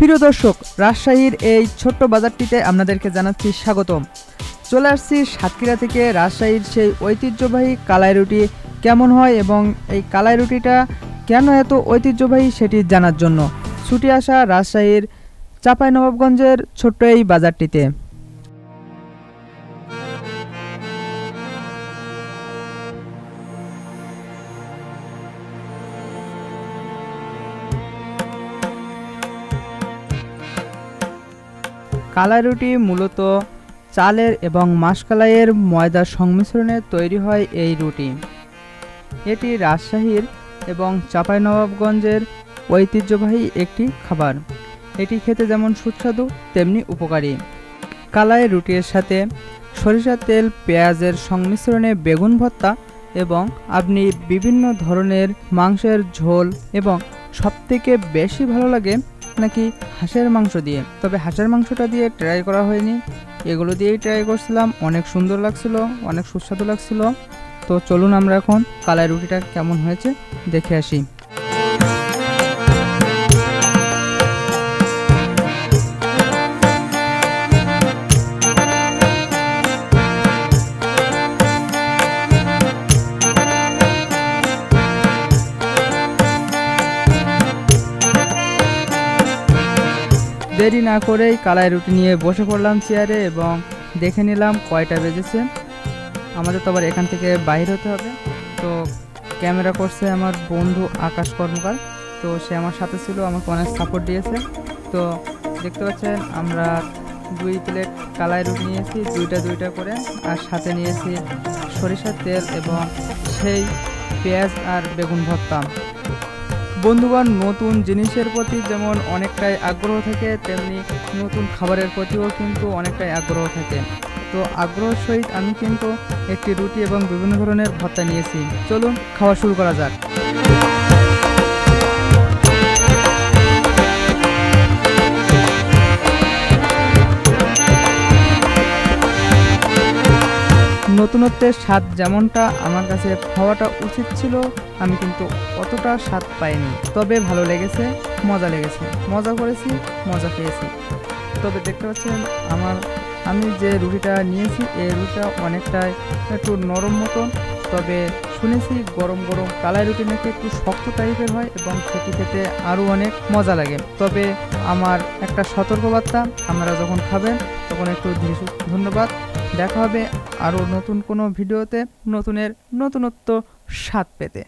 প্রিয় দর্শক, রাজশাহীর এই ছোট্ট বাজারটিতে আপনাদেরকে জানাচ্ছি স্বাগতম। চলে আসছি সাতক্ষীরা থেকে রাজশাহীর সেই ঐতিহ্যবাহী কালাই রুটি কেমন হয় এবং এই কালাই রুটিটা কেন এত ঐতিহ্যবাহী সেটি জানার জন্য। ছুটি আসা রাজশাহীর চাঁপাইনবাবগঞ্জের ছোট্ট এই বাজারটিতে। কালাই রুটি মূলত চালের এবং মাসকালাইয়ের ময়দার সংমিশ্রণে তৈরি হয় এই রুটি। এটি রাজশাহীর এবং চাঁপাইনবাবগঞ্জের ঐতিহ্যবাহী একটি খাবার। এটি খেতে যেমন সুস্বাদু, তেমনি উপকারী। কালাই রুটির সাথে সরিষার তেল, পেঁয়াজের সংমিশ্রণে বেগুন ভর্তা এবং আপনি বিভিন্ন ধরনের মাংসের ঝোল এবং সবথেকে বেশি ভালো লাগে নাকি হাঁসের মাংস দিয়ে। তবে হাঁসের মাংসটা দিয়ে ট্রাই করা হয়নি। এগুলো দিয়েই ট্রাই করছিলাম। অনেক সুন্দর লাগছিল, অনেক সুস্বাদু লাগছিল। তো চলুন আমরা এখন কালাই রুটিটা কেমন হয়েছে দেখে আসি। দেরি না করেই কালাই রুটি নিয়ে বসে পড়লাম চেয়ারে এবং দেখে নিলাম কয়টা বেজেছে। আমাদের তো আবার এখান থেকে বাইর হতে হবে। তো ক্যামেরা করছে আমার বন্ধু আকাশ কর্মকার। তো সে আমার সাথে ছিল, আমাকে অনেক সাপোর্ট দিয়েছে। তো দেখতে পাচ্ছেন, আমরা দুই প্লেট কালাই রুটি নিয়েছি, দুইটা দুইটা করে। আর সাথে নিয়েছি সরিষার তেল এবং সেই পেঁয়াজ আর বেগুন ভর্তা। বন্ধুগণ, নতুন জিনিসের প্রতি যেমন অনেকটাই আগ্রহ থাকে, তেমনি নতুন খাবারের প্রতিও কিন্তু অনেকটাই আগ্রহ থাকে। তো আগ্রহ সহিত আমি কিন্তু একটি রুটি এবং বিভিন্ন ধরনের ভর্তা নিয়েছি। চলুন, খাওয়া শুরু করা যাক। নতুনত্বের স্বাদ যেমনটা আমার কাছে খাওয়াটা উচিত ছিল, আমি কিন্তু অতটা স্বাদ পাইনি। তবে ভালো লেগেছে, মজা লেগেছে। মজা করেছি, মজা পেয়েছি। তবে দেখতে পাচ্ছেন, আমার, আমি যে রুটিটা নিয়েছি এই রুটিটা অনেকটাই একটু নরম মতন, তবে শুনেছি গরম গরম কালাই রুটি নাকি একটু শক্ত টাইপের হয় এবং সেটি খেতে আরও অনেক মজা লাগে। তবে আমার একটা সতর্কবার্তা, আপনারা যখন খাবেন, তখন একটু ধন্যবাদ। দেখা হবে আরও নতুন কোনো ভিডিওতে নতুনের নতুনত্ব স্বাদ পেতে।